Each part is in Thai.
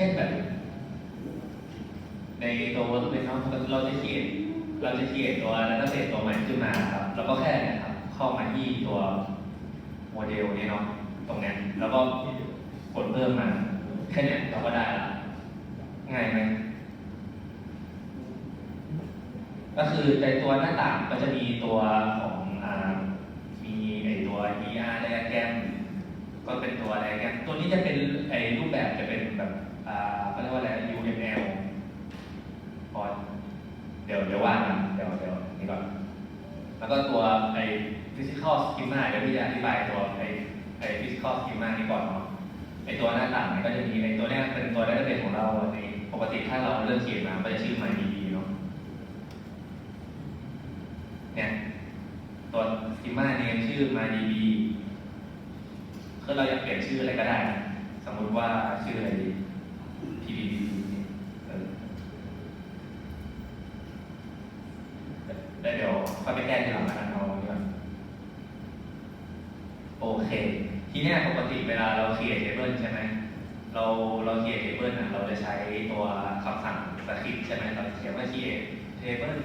ช่นแบบ ในตัว workbench เนาะเราจะเขียน เราจะเขียนตัวแล้วก็เศษตัวใหม่ขึ้นมาครับ แล้วก็แค่นะครับ เข้ามาที่ตัวโมเดลนี้เนาะตรงนี้แล้วก็กดเพิ่มมา แค่นี้เราก็ได้ละง่ายไหมก็คือในตัวหน้าต่างก็จะมีตัวของอ่ามีไอตัว ER diagram ก็เป็นตัว diagram ตัวนี้จะเป็นไอรูปแบบจะเป็นแบบอ่าเขาเรียกว่าอะไร UML พอเดี๋ยวเดี๋ยวว่ากันเดี๋ยวเดี๋ยวนี่ก่อน แล้วก็ตัวไอ้ physical schema เดี๋ยวพี่จะอธิบายตัวไอ้ไอ้ physical schema นี้ก่อนเนาะไอ้ตัวหน้าต่างเนี่ยก็จะมีไอตัวเนี้ยเป็นตัว database ของเราในปกติถ้าเราเริ่มเขียนมาก็จะชื่อ MyDB เนาะเนี่ยตัว schema name ชื่อ MyDB คือเราอยากเปลี่ยนชื่ออะไรก็ได้นะสมมติว่าชื่ออะไรดี PDB เออแล้วเดี๋ยวค่อยไปแก้ทีหลังแล้วกันเอาดีกว่า เคทีเนี้ยปกติเวลาเรา create table ใช่ไหมเราเรา create table นะเราจะใช้ตัวคำสั่งสคริปต์ใช่ไหมเราเขียนว่า create table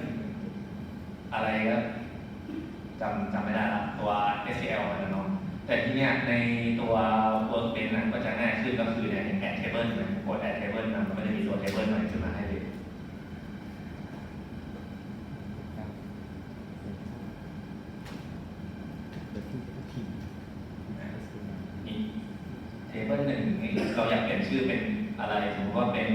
อะไรก็จำจำไม่ได้ละตัว SQL อะไรเนาะแต่ทีเนี้ยในตัว workbench นั้นก็จะง่ายขึ้นก็คือเนี่ย add table เนี่ยกด add table มามันก็จะมีตัว table ใหม่ขึ้นมาให้เลย อีกเทเบิลหนึ่งนี่ เราอยากเปลี่ยนชื่อเป็นอะไรสมมติว่าเป็น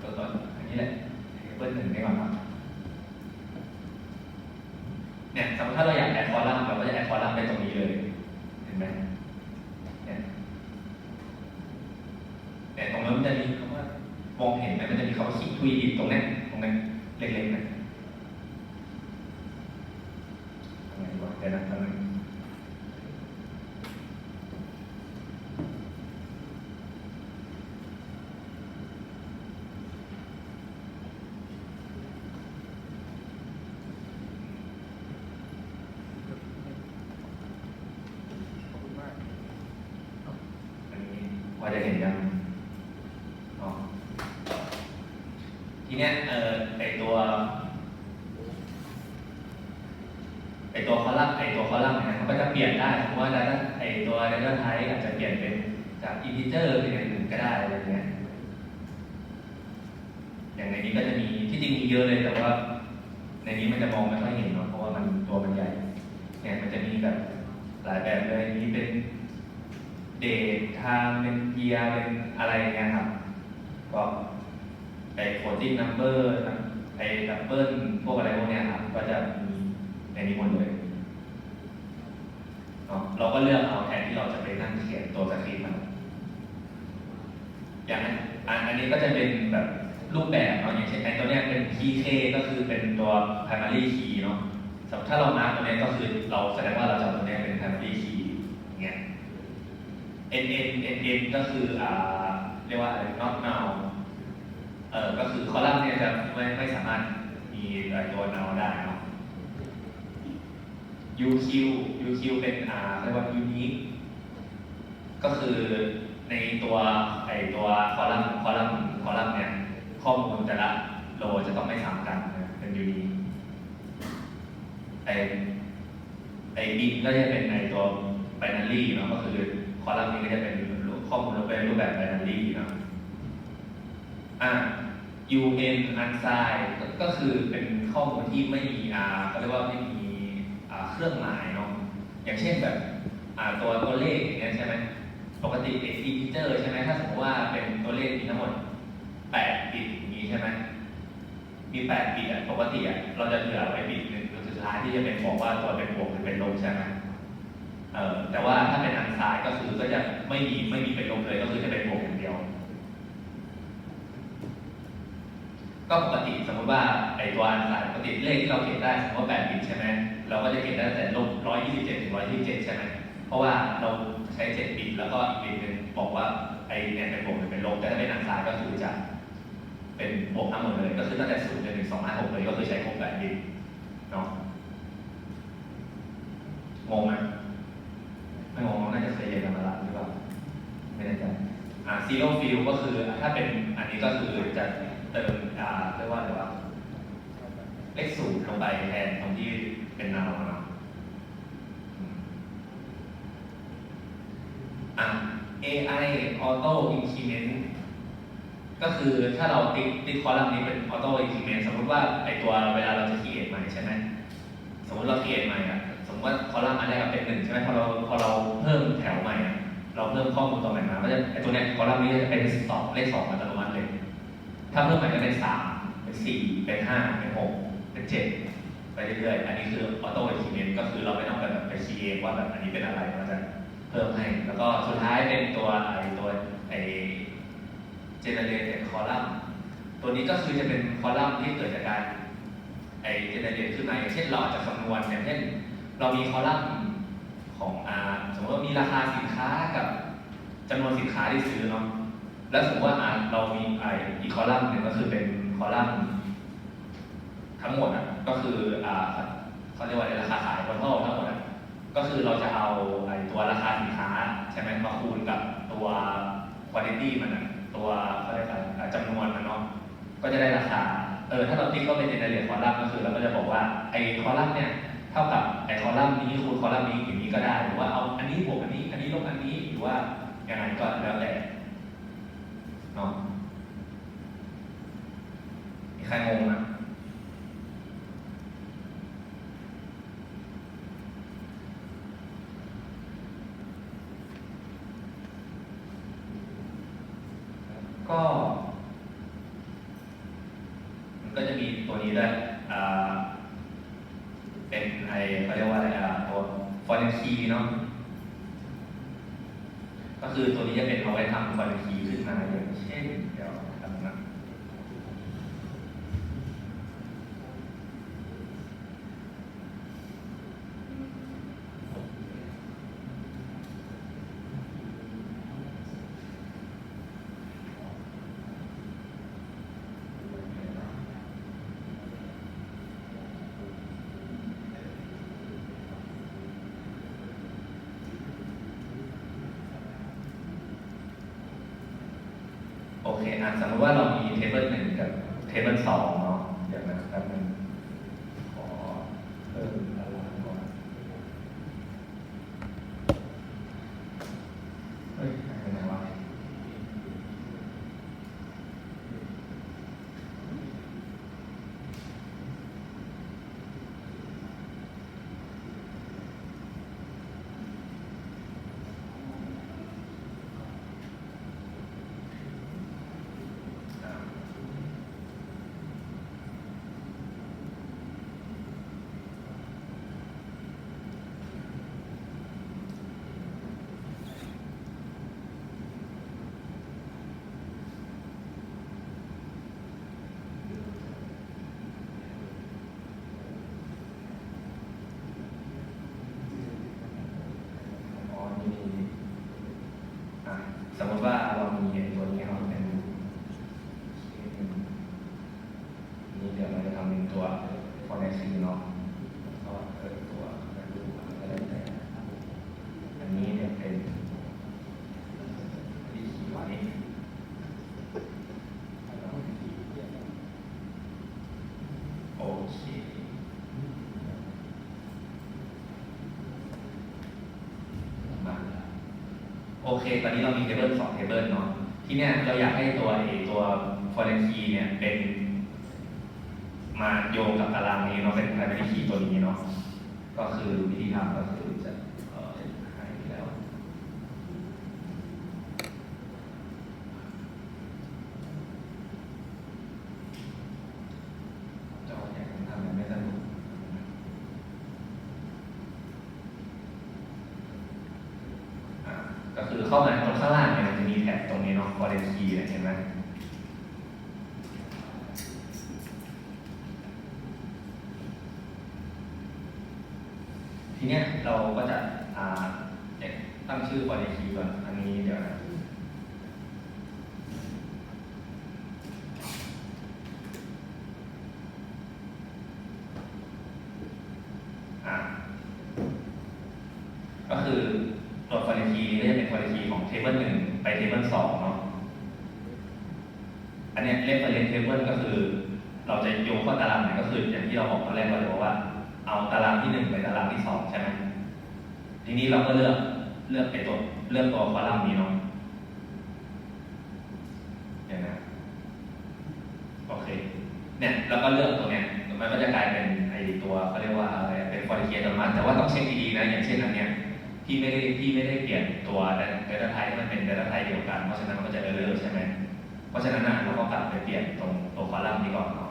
ตัวตนอันนี้แหละเทเบิลหนึ่งได้ก่อนครับเนี่ยสมมติถ้าเราอยากแอดคอลัมน์เราก็จะแอดคอลัมน์ไปตรงนี้เลย เห็นไหมเนี่ยแต่ตรงนั้นมันจะมีคำว่ามองเห็นไหมมันจะมีคำว่าคิดทวีตรงเนี้ยตรงนั้นเล็กๆนะทำไงดีวะเดี๋ยวนะแป๊บนึง อันนี้ว่าจะเห็นยังอ๋อทีเนี้ยเออ ไอตัวคอลัมน์ไอตัวคอลัมน์เนี่ยมันก็จะเปลี่ยนได้เพราะว่า data ไอตัว data type อาจจะเปลี่ยนเป็นจาก integer เป็นอย่างอื่นก็ได้อะไรเงี้ยอย่างในนี้ก็จะมีที่จริงมีเยอะเลยแต่ว่า ในนี้มันจะมองไม่ค่อยเห็นเนาะเพราะว่ามันตัวมันใหญ่เนี่ยมันจะมีแบบหลายแบบเลยนนี้เป็นเดททม์เป็นเยียร์เป็นอะไรเงี้ยครับก็ไอโคดดิ้งนัมเบอร์ ไอ้ดับเบิลพวกอะไรพวกเนี้ยครับก็จะมีในนี้หมดเลยเนาะเราก็เลือกเอาแทนที่เราจะไปนั่งเขียนตัวสคริปต์มันอย่างอันอันนี้ก็จะเป็นแบบรูปแบบเนาะอย่างเช่นไอ้ตัวเนี้ยเป็น PK ก็คือเป็นตัว primary key เนาะสถ้าเรามาร์กตัวเนี้ยก็คือเราแสดงว่าเราจะเอาตัวเนี้ยเป็น primary key เงี้ย n n n n ก็คืออ่าเรียกว่าอะไร not now เออก็คือคอลัมน์เนี่ยจะไม่ไม่สามารถมีตัว now ได้เนาะ uq uq เป็นอ่าเรียกว่า unique ก็คือในตัวไอตัวคอลัมน์คอลัมน์คอลัมน์เนี่ยข้อมูลแต่ละโรจะต้องไม่ซ้ำกันนะเป็น unique ไอไอบินก็จะเป็นในตัว binary เนาะก็คือคอลัมน์นี้ก็จะเป็นข้อมูลเป็นรูปแบบ binary เนาะ อ่า un unsigned ก็คือเป็นข้อมูลที่ไม่มีอ่าเขาเรียกว่าไม่มีอ่าเครื่องหมายเนาะอย่างเช่นแบบอ่าตัวตัวเลขอย่างเงี้ยใช่ไหมปกติเป็น integer ใช่ไหมถ้าสมมติว่าเป็นตัวเลขมีทั้งหมด8บิตอย่างนี้ใช่ไหมมี8บิตอะปกติอะเราจะเหลือไว้บิตหนึ่งสุดท้ายที่จะเป็นบอกว่าตัวเป็นบวกหรือเป็นลบใช่ไหมเออแต่ว่าถ้าเป็นอันซ้ายก็คือก็จะไม่มีไม่มีเป็นลบเลยก็คือจะเป็นบวกอย่างเดียว ก็ปกติสมมติว่าไอตัวอันซ้ายปกติเลขที่เราเขียนได้สมมติว่า8บิตใช่ไหมเราก็จะเขียนได้ตั้งแต่ลบ127ถึง127 ใช่ไหมเพราะว่าเราใช้ 7 บิตแล้วก็อีกบิตหนึงบอกว่าไอเนี่ยเป็นบวกหรือเป็นลบแต่ถ้าเป็นอันซ้ายก็คือจะเป็นบวกทั้งหมดเลย ก็คือตั้งแต่0จนถึง256เลยก็คือใช้ครบ8บิตเนาะงงไหมไม่งงน่าจะเคยเรียนกันมาละหรือเปล่าไม่แน่ใจอ่า zero fill ก็คือถ้าเป็นอันนี้ก็คือจะ เติมอ่าเรียกว่าอะไรวะเลขศูนย์ลงไปแทนตรงที่เป็นนามเนาะอืมอะ AI auto increment ก็คือถ้าเราติ๊กติ๊กคอลัมน์นี้เป็น auto increment สมมติว่าไอตัวเวลาเราจะ create ใหม่ใช่ไหมสมมติเรา create ใหม่อะสมมติว่าคอลัมน์อันแรกเป็นหนึ่งใช่ไหมพอเราพอเราเพิ่มแถวใหม่อะเราเพิ่มข้อมูลตัวใหม่มาก็จะไอตัวเนี้ยคอลัมน์นี้จะเป็นสองเลขสองอัตโนมัติเลย ถ้าเพิ่มใหม่ก็เป็นสามเป็นสี่เป็นห้าเป็นหกเป็นเจ็ดไปเรื่อยๆ อันนี้คือ auto increment ก็คือเราไม่ต้องไปแบบไปคีย์เองว่าแบบอันนี้เป็นอะไรมันจะเพิ่มให้ แล้วก็สุดท้ายเป็นตัวไอตัวไอ generated column ตัวนี้ก็คือจะเป็นคอลัมน์ที่เกิดจากการไอ generate ขึ้นมาอย่างเช่นเราอาจจะคำนวณอย่างเช่นเรามีคอลัมน์ของอาสมมติว่ามีราคาสินค้ากับจำนวนสินค้าที่ซื้อเนาะ แล้วสมมติว่าอ่าเรามีไออีกคอลัมน์หนึ่งก็คือเป็นคอลัมน์ทั้งหมดอะก็คืออ่าเขาเรียกว่าอะไรราคาขายบนโลกทั้งหมดอะก็คือเราจะเอาไอตัวราคาสินค้าใช่ไหมมาคูณกับตัว quantity มันอะตัวเขาเรียกอะไรอ่าจำนวนมันเนาะก็จะได้ราคาเออถ้าเราติ๊กเข้าไปในรายละเอียดคอลัมน์ก็คือเราก็จะบอกว่าไอคอลัมน์เนี่ยเท่ากับไอคอลัมน์นี้คูณคอลัมน์นี้อย่างนี้ก็ได้หรือว่าเอาอันนี้บวกอันนี้ อันนี้ลบอันนี้หรือว่ายังไงก็แล้วแต่ เนาะมีใครงงนะก็ มันก็จะมีตัวนี้ด้วยอ่าเป็นไอเขาเรียกว่าอะไรอะตัว foreign key เนาะ ก็คือตัวนี้จะเป็นเอาไว้ทำ foreign key ขึ้นมาอย่างเช่น เดี๋ยวทำนะ โอเคอะสมมติว่าเรามีเทเบิลหนึ่งกับเทเบิลสองเนาะ เดี๋ยวนะแป๊บนึงขอเพิ่มตารางก่อนเฮ้ยหายไปไหนวะ อ่าอ๋อนี่นี่อะสมมติว่าเรามีไอ้ตัวนี้เนาะเป็น นี่เดี๋ยวเราจะทำเป็นตัว f o r n e x เนาะก็เออตัวดูอะไรแต่อันนี้เนี่ยเป็นที่ขีดไว้โอเคมาโอ เค ตอนนี้เรามีเทเบิลสองเทเบิลเนาะที่เนี่ยเราอยากให้ตัวไอตัวฟอร์เรนทีเนี่ยเป็น มาโยงกับตารางนี้เนาะเป็น primary key ตัวนี้เนาะก็คือวิธีทำก็คือจะเอ่อให้แล้วจอเนี่ยทำมันไม่สนุกอ่า ก็คือเข้ามาตรงข้างล่างเนี่ยมันจะมีแท็บตรงนี้เนาะ foreign key เนี่ยเห็นไหมทีเนี้ยเราก็จะอ่าเอ๊ะตั้งชื่อ foreign key ก่อน อันนี้เดี๋ยวนะอ่าก็คือตัว foreign key นี้ก็จะเป็น foreign key ของ table 1 ไป table 2 เนาะ อันเนี้ย reference table ก็คือ เราจะโยงเข้าตารางไหนก็คืออย่างที่เราบอกตอนแรกเราบอกว่า เอาตารางที่หนึ่งไปตารางที่สองใช่ไหมที นี้เราก็เลือกเลือกไปตัวเลือกตัวคอลัมน์นี้เนาะเดี๋ยวนะโอเคเนี่ยแล้วก็เลือกตรงเนี้ยมันก็จะกลายเป็นไอตัวเขาเรียกว่าอะไรเป็นฟอร์เคียอัตมัติแต่ว่าต้องเช็คดีๆนะอย่างเช่นอันเนี้ยพี่ไม่ได้พี่ไม่ได้เปลี่ยนตัวเดต้าไทป์ให้มันเป็นเดต้าไทป์เดียวกัน เพราะฉะนั้นมันก็จะเออร์ใช่ไหมเพราะฉะนั้นนะเราก็กลับไปเปลี่ยนตรงตัวคอลัมน์นี้ก่อนเนาะ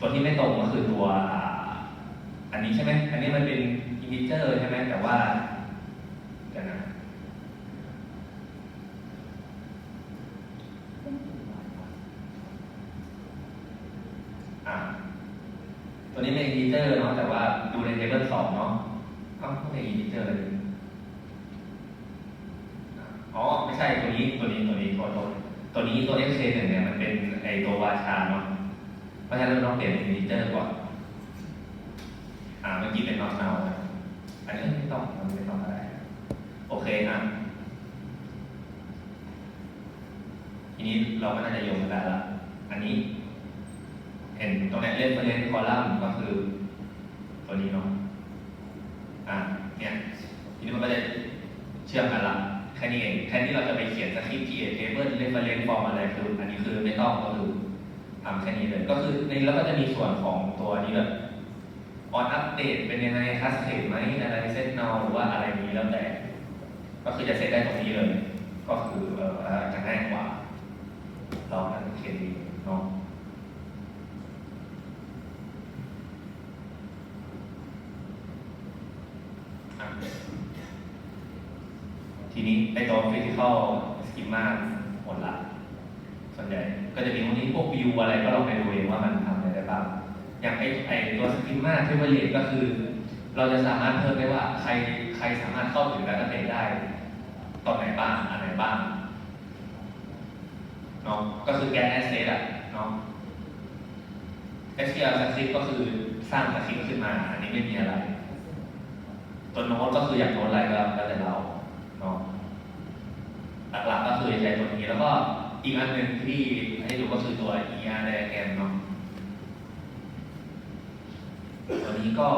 ตัวที่ไม่ตรงก็คือตัวอันนี้ใช่ไหมอันนี้มันเป็น อินเจอร์ใช่ไหมแต่ว่าเดี๋ยวนะอ่าตัวนี้เป็นอินเจอร์เนาะแต่ว่าดูในเทเบิลสองเนาะเอ้าไม่เป็นอินเจอร์เลยอ๋อไม่ใช่ตัวนี้ตัวนี้ตัวนี้ตัวตัวตัวนี้ตัว x k หนึ่งเนี่ยมันเป็นไอตัววาชาเนาะเพราะฉะนั้นเราต้องเปลี่ยนเป็นอินเจอร์ก่อนอ่าเมื่อกี้เป็นนอตเนา อันนี้ไม่ต้องมันไม่ต้องอะไร โอเคอะทีนี้เราก็น่าจะโยงกันได้ละอันนี้ เห็นตรงไหนเล่นประเด็นคอลัมน์ก็คือ ตัวนี้เนาะอะเนี่ยทีนี้มันก็จะเชื่อมกันละแค่นี้เองแทนที่เราจะไปเขียนสคริปต์ create table reference form อะไรคือ อันนี้คือไม่ต้องก็คือทำแค่นี้เลย ก็คือในแล้วก็จะมีส่วนของตัวนี้แบบ on update เป็นยังไง cascade ไหมอะไร set now หรือว่าอะไรนี้แล้วแต่ ก็คือจะเซตได้ตรงนี้เลย ก็คือเออจะง่ายกว่าเราอันเขียนดีเนาะอะทีนี้ไอตัว physical schema หมดละ ส่วนใหญ่ก็จะมีพวกนี้พวกวิวอะไรก็ลองไปดูเองว่ามันทำอะไรได้บ้าง อย่างไอไอตัว schema template ก็คือ เราจะสามารถเพิ่มได้ว่าใครใครสามารถเข้าถึง database ได้ตอนไหนบ้างอันไหนบ้างเนาะก็คือ get access อะเนาะ SQL script ก็คือสร้างสคริปต์ขึ้นมา อันนี้ไม่มีอะไร ตัวโน้ตก็คืออยากโน้ตอะไรก็แล้วแต่เราเนาะหลักๆก็คือใช้ตัวนี้แล้วก็อีกอันหนึ่งที่ให้ดูก็คือตัว ER diagram เนาะ วนี้ก็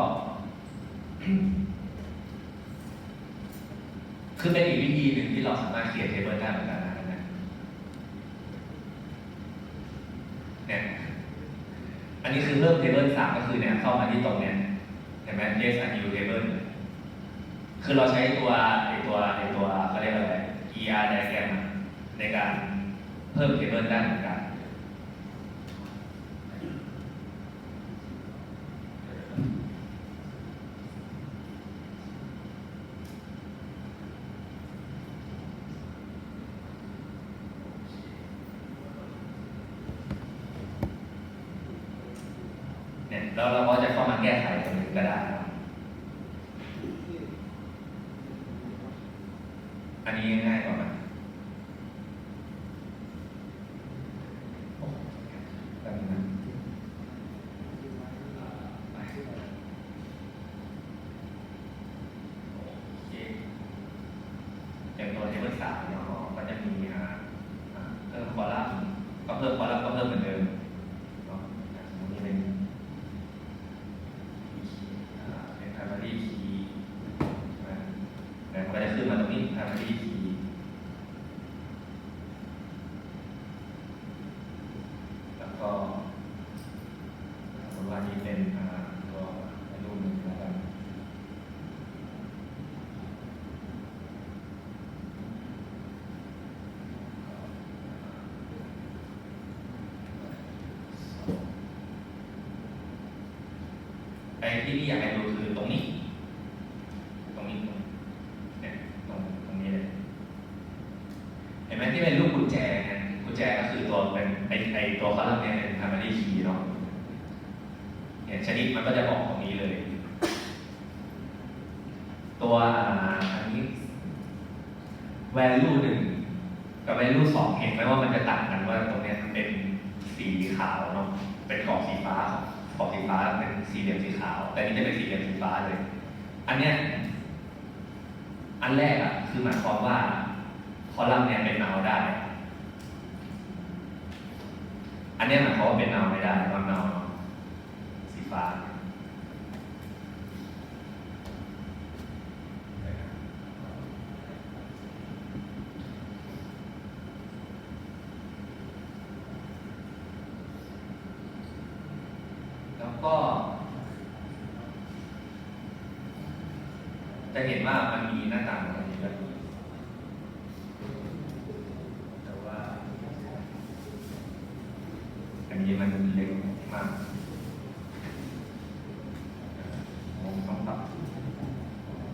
คือเป็นอีกวิธีหนึ่งที่เราสามารถเขียนเทเบิลได้เหมือนกันนะเนี่ยอันนี้คือเพิ่มเทเบิลสามก็คือเนี่ยเข้ามาที่ตรงเนี้ยเห็นไหม yes and new table คือเราใช้ตัวไอตัวไอตัวเขาเรียกอะไร ER diagram ในการเพิ่มเทเบิลได้เหมือนกัน เนี่ยแล้วเราก็จะเข้ามาแก้ไขตรงนี้ก็ได้ครับ อันนี้ง่ายกว่าไหมโอ้แบบนี้นะโอเคอย่างตัวเทเบิลสามเนาะก็จะมีอ่าอ่าเพิ่มคอลัมน์ก็เพิ่มคอลัมน์ก็เพิ่มเหมือนเดิมเนาะอย่างสมมตินี่เป็น อ่าเป็น primary key ใช่ไหมแล้วมันก็จะขึ้นมาตรงนี้ primary key แล้วก็สมมติว่านี่เป็นอ่าตัวรูปหนึ่งแล้วกัน ไอ้ที่พี่อยากให้ดูคือตรงนี้ ตรงนี้ตรงนี้เนี่ยตรงตรงนี้เลย เห็นไหมที่เป็นรูปกุญแจเนี่ยกุญแจก็คือตัวเป็นไอไอตัวคอลัมน์เนี่ยเป็น primary key เนาะเนี่ยชนิดมันก็จะบอกตรงนี้เลย ตัวอ่าอันนี้ value หนึ่งกับ value สองเห็นไหมว่ามันจะต่างกันว่าตรงเนี้ยมันเป็นสีขาวเนาะเป็นกรอบสีฟ้า ขอบสีฟ้าเป็นสี่เหลี่ยมสีขาว แต่นี่จะเป็นสี่เหลี่ยมสีฟ้าเลย อันเนี้ยอันแรกอะคือหมายความว่าคอลัมน์เนี่ยเป็นเมาได้ อันเนี้ยหมายความว่าเป็นเนาไม่ได้ว่างเนาสีฟ้า แล้วก็ จะเห็นว่ามันมีหน้าต่างอะไรอย่างเงี้ยแต่ว่า อันนี้มันเล็กมากผมต้องปรับ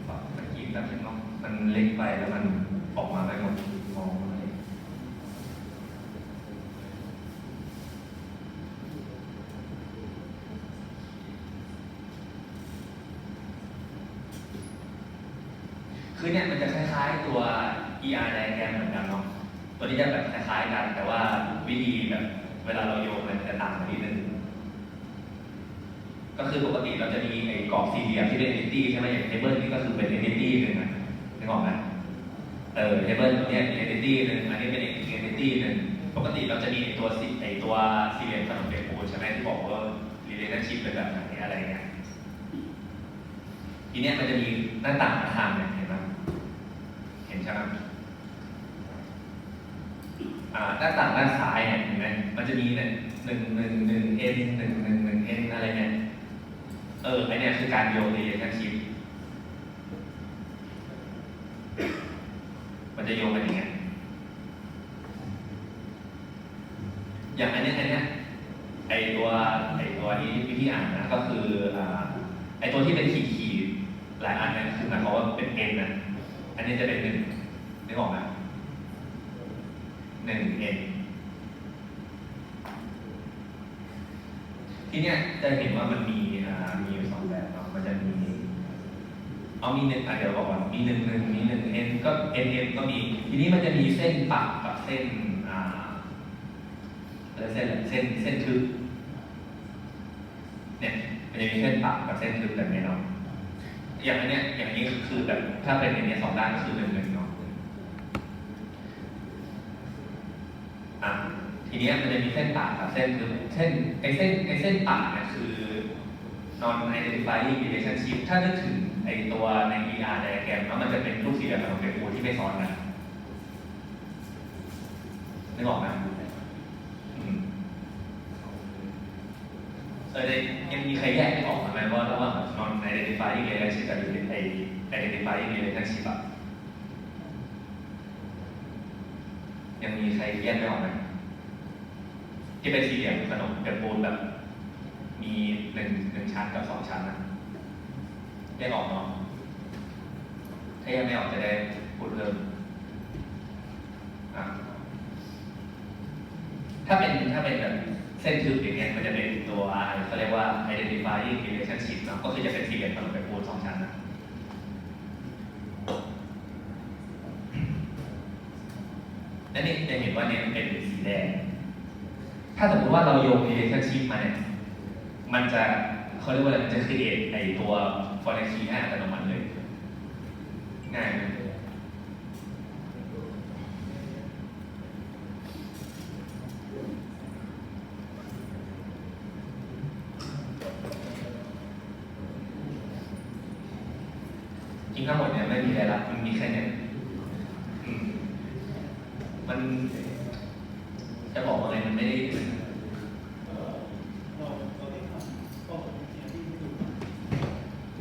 ปรับเมื่อกี้แบบนี้เนาะมันเล็กไปแล้วมันออกมาไม่หมดมองไม่เห็น คือเนี่ยมันจะคล้ายๆตัว ER diagram เหมือนกันเนาะ ตัวนี้จะแบบคล้ายๆกัน แต่ว่าวิธีแบบเวลาเราโยงมันจะต่างกันนิดนึง ก็คือปกติเราจะมีไอ้กรอบสี่เหลี่ยมที่เป็น entity ใช่ไหมอย่าง table นี่ก็คือเป็น entity หนึ่งนะนึกออกไหมเออ table ตัวเนี้ยเป็น entity หนึ่งอันนี้เป็น entity หนึ่งปกติเราจะมีไอ้ตัวสี่ไอ้ตัวสี่เหลี่ยมขนมเปียกปูนใช่ไหมที่บอกว่า relationship เป็นแบบไหนอะไรเงี้ยทีเนี้ยมันจะมีหน้าต่างมาทางเนี่ย เห็นไหมเห็นใช่ไหมอ่าด้านต่างด้านซ้ายเนี่ยเห็นไหมมันจะมีเนี่ยหนึ่งหนึ่งหนึ่งเอ็นหนึ่งหนึ่งหนึ่งเอ็นอะไรเนี่ยเออไอเนี่ยคือการโยง relationship มันจะโยงกันอย่างเงี้ยอย่างอันเนี้ยอันเนี้ยไอตัวไอตัวนี้วิธีอ่านนะก็คืออ่าไอตัวที่เป็นขีดขีดๆหลายอันเนี่ยคือหมายความว่าเป็นเอ็นนะอันนี้จะเป็นหนึ่งนึกออกไหม หนึ่งเอ็นทีเนี้ยจะเห็นว่ามันมีอ่ามีอยู่สองแบบเนาะมันจะมี เอา มีหนึ่งอะเดี๋ยวบอกก่อนมีหนึ่งหนึ่งมีหนึ่งเอ็นก็เอ็นเอ็นก็มี ทีนี้มันจะมีเส้นปักกับเส้นอ่าอเส้นเส้นเส้นทึบเนี่ยมันจะมีเส้นปักกับเส้นทึบแบบนี้เนาะอย่างนเนี้ยอย่างนี้คือแบบถ้าเป็นอย่างเนี้ยสองด้านก็คือหนึ่งหนึ่งเนาะอะทีนี้มันจะมีเส้นตัดกับเส้นคือเช่นไอเส้นไอเส้นตัดเนี่ยคือ non identifying relationship ถ้านึกถึง ไอตัวใน ER diagram แล้วมันจะเป็นรูปสี่เหลี่ยมของเป็นปูที่ไม่ซ้อนกันนึกออกไหมเออยังมีใครแยกไม่ออกไหมว่าระหว่าง non identifying relationship กับไอ identifying relationship อะยังมีใครแยกไม่ออกไหมที่เป็นสี่เหลี่ยมขนมเป็นปูนแบบ มีหนึ่งหนึ่งชั้นกับสองชั้นนะ แยกออกเนาะถ้ายังไม่ออกจะได้พูดเพิ่อะถ้าเป็นถ้าเป็นแบบเส้นทึบอย่างเงี้ยมันจะเป็นตัวเขาเรียกว่า identifying relationship เนาะก็คือจะเป็นสี่เหลี่ยมขนมเป็นปูนสองชั้นนะและนี่จะเห็นว่าเนี่ยเป็นสีแดง ถ้าสมมติว่าเราโยง relationship มาเนี่ย มันจะเขาเรียกว่าอะไร มันจะ create ไอตัว foreign key ให้อัตโนมัติเลย ง่ายไหมจริงทั้งหมดเนี่ยไม่มีอะไรละมันมีแค่เนี่ยอืมมันจะบอกว่าไงมันไม่ได้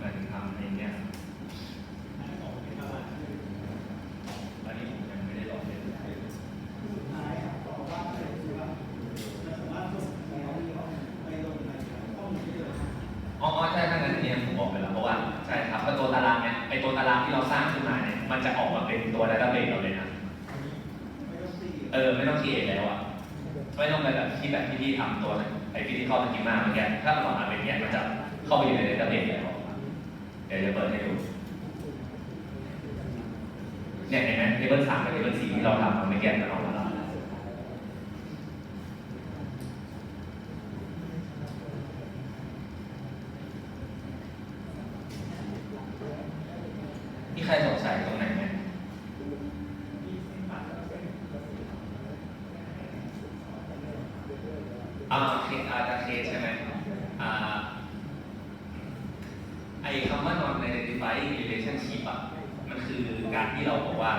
มันทำในเนี้ยอันนี้ผมยังไม่ได้ลองเล่นอ๋ออ๋อใช่ถ้างั้นอันนี้ผมบอกไปแล้วเพราะว่าใช่ครับเพราะตัวตารางเนี่ยไอตัวตารางที่เราสร้างขึ้นมาเนี่ยมันจะออกมาเป็นตัวดัตเตอร์เบสเราเลยนะ เออไม่ต้องคิดเองแล้วอะไม่ต้องไปแบบที่แบบที่พี่ทำตัวไอ้ฟิสิกอลสกิมมาเมื่อกี้ถ้ามันออกมาเป็นเนี้ยมันจะเข้าไปอยู่ในเดต้าเบสแล้วเดี๋ยวจะเปิดให้ดูเนี่ยเห็นไหมเทเบิลสามกับเทเบิลสี่ที่เราทำมันไม่แก้กันออกมาแล้วมีใครสงสัยตรงไหนไหม เไอ้คำว่า non identifying relationship อะ มันคือการที่เราบอกว่า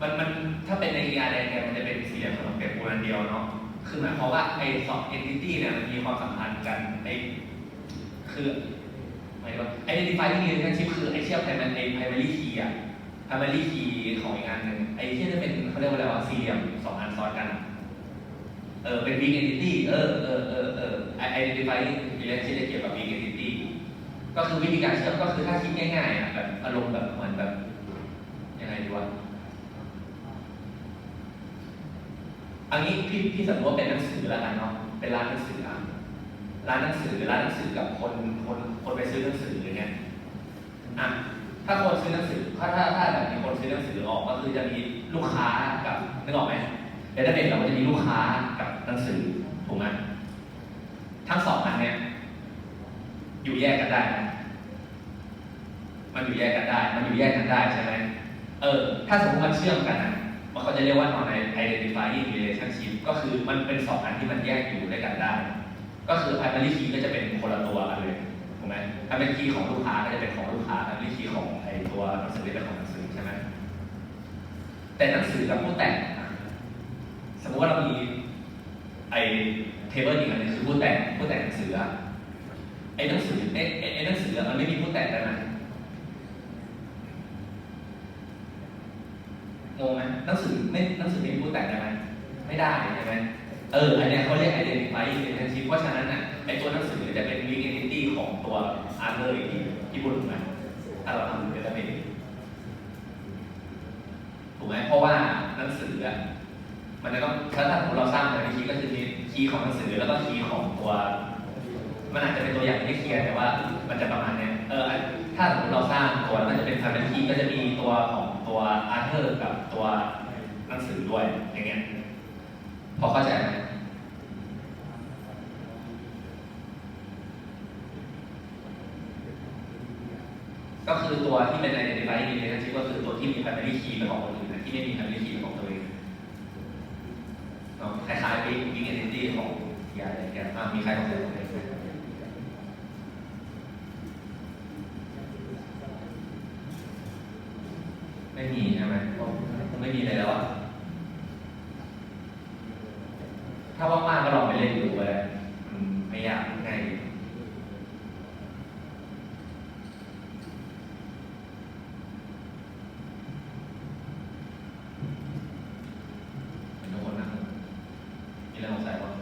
มันมันถ้าเป็นใน ER แดงเนี่ยมันจะเป็นสี่เหลี่ยมขนมเปียกปูนอันเดียวเนาะ คือหมายความว่าไอ้สอง entity เนี่ยมันมีความสัมพันธ์กันไอ้คือหมายถึงว่า identifying relationship คือไอ้เชื่อม primary primary key อะ primary key ของอีกอันหนึ่งไอ้ที่จะเป็นเขาเรียกว่าอะไรวะสี่เหลี่ยมสองอันซ้อนกันอะเออเป็น big entity เออเออเออเออ identifying relationship จะเกี่ยวกับ big entity ก็คือวิธีการเชื่อมก็คือถ้าคิดง่ายๆอะแบบอารมณ์แบบเหมือนแบบยังไงดีวะอันนี้พี่พี่สมมติว่าเป็นหนังสือแล้วกันเนาะเป็นร้านหนังสืออะร้านหนังสือร้านหนังสือกับคนคนคนไปซื้อหนังสืออย่เงี้ยอะถ้าคนซื้อหนังสือถ้าถ้าถ้าแบบมีคนซื้อหนังสือออกก็คือจะมีลูกค้ากับนึกออกไหมเดต้าเบสเราจะมีลูกค้ากับหนังสือถูกไหม ทั้งสองอันเนี้ยอยู่แยกกันได้ไหมมันอยู่แยกกันได้ มันอยู่แยกกันได้ใช่ไหมเออ ถ้าสมมติมันเชื่อมกันนะมันเขาจะเรียกว่า non identifying relationship ก็คือมันเป็นสองอันที่มันแยกอยู่ด้วยกันได้ ก็คือ primary key ก็จะเป็นคนละตัวกันเลยถูกไหม primary key ของลูกค้าก็จะเป็นของลูกค้า primary key ของไอตัวหนังสือเป็นของหนังสือใช่ไหมแต่หนังสือกับผู้แต่งอะสมมติว่าเรามีไอ ทเบิลอีกอันนึงคือผู้แต่งผู้แต่งหนังสืออไอ้หนังสือไอ้ไอ้หนังสือมันไม่มีผู้แต่งได้ไหมงงไหมหนังสือไม่หนังสือไม่มีผู้แต่งได้ไหมไม่ได้ใช่ไหมเอออันเนี้ยเขาเรียก identify relationship เพราะฉะนั้นน่ะไอ้ตัวหนังสือจะเป็น weak entity ของตัว other อีกทีที่พูดถูกไหมถ้าเราทำเป็นระเบียบถูกไหมเพราะว่าหนังสืออะมันจะต้องถ้าถ้าเราสร้างเป็นคีย์ก็คือมี คีย์ของหนังสือแล้วก็คีย์ของตัว มันอาจจะเป็นตัวอย่างที่ไม่เคลียร์แต่ว่า มันจะประมาณเนี้ยเออถ้าสมมติเราสร้างตัวมันจะเป็น primary key ก็จะมีตัวของตัว author กับตัวหนังสือด้วยอย่างเงี้ยพอเข้าใจไหมก็คือตัวที่เป็น identifying relationship ก็คือตัวที่มี primary key เป็นของคนอื่นนะที่ไม่มี primary key เป็นของตัว นาะคล้ายๆ big big entity ของยาอะไรแกอะมีใครสงสัยตรงไหนไหมไม่มีใช่ไหมคงไม่มีเลยแล้วอะถ้าว่างๆก็ลองไปเล่นดูเลยอืมไม่ยากง่ายดีเป็นทุกคนนะมีอะไรสงสัยบ้าง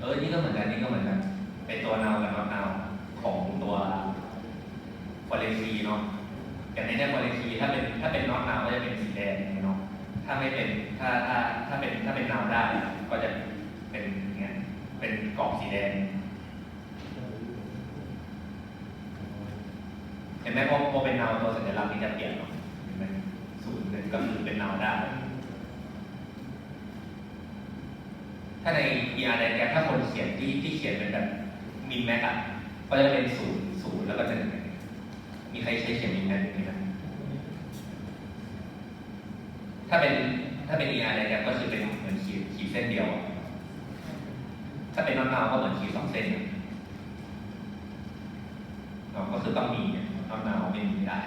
เออ นี่ก็เหมือนกันนี่ก็เหมือนกัน เป็นตัวนากับน็อตนาของตัวควอลิตีเนาะอย่างในเนี้ควอลิตีถ้าเป็นถ้าเป็นน็อตนาก็จะเป็นสีแดงเนาะถ้าไม่เป็น ถ้าถ้าถ้าเป็นถ้าเป็นนาวได้ ก็จะเป็นอย่างเงี้ย เป็นกรอบสีแดง เห็นไหมพอพอเป็นนาวตัวสัญลักษณ์นี้จะเปลี่ยนเนาะเห็นไหมศูนย์หนึ่งก็คือเป็นนาวได้ ถ้าใน ER ในแกถ้าคนเขียน ที่ที่เขียนเป็นแบบมินแม็กอะก็จะเป็นศูนย์ศูนย์แล้วก็จะหนึ่งมีใครใช้เขียนมินแม็กไหมครับถ้าเป็นถ้าเป็น ER ในแกก็คือเป็นเหมือนขีดขีดเส้นเดียว ถ้าเป็นน้อนาก็เหมือนขีดสองเส้นอะอ๋อก็คือต้องมีนอนาไม่มีไม่ได้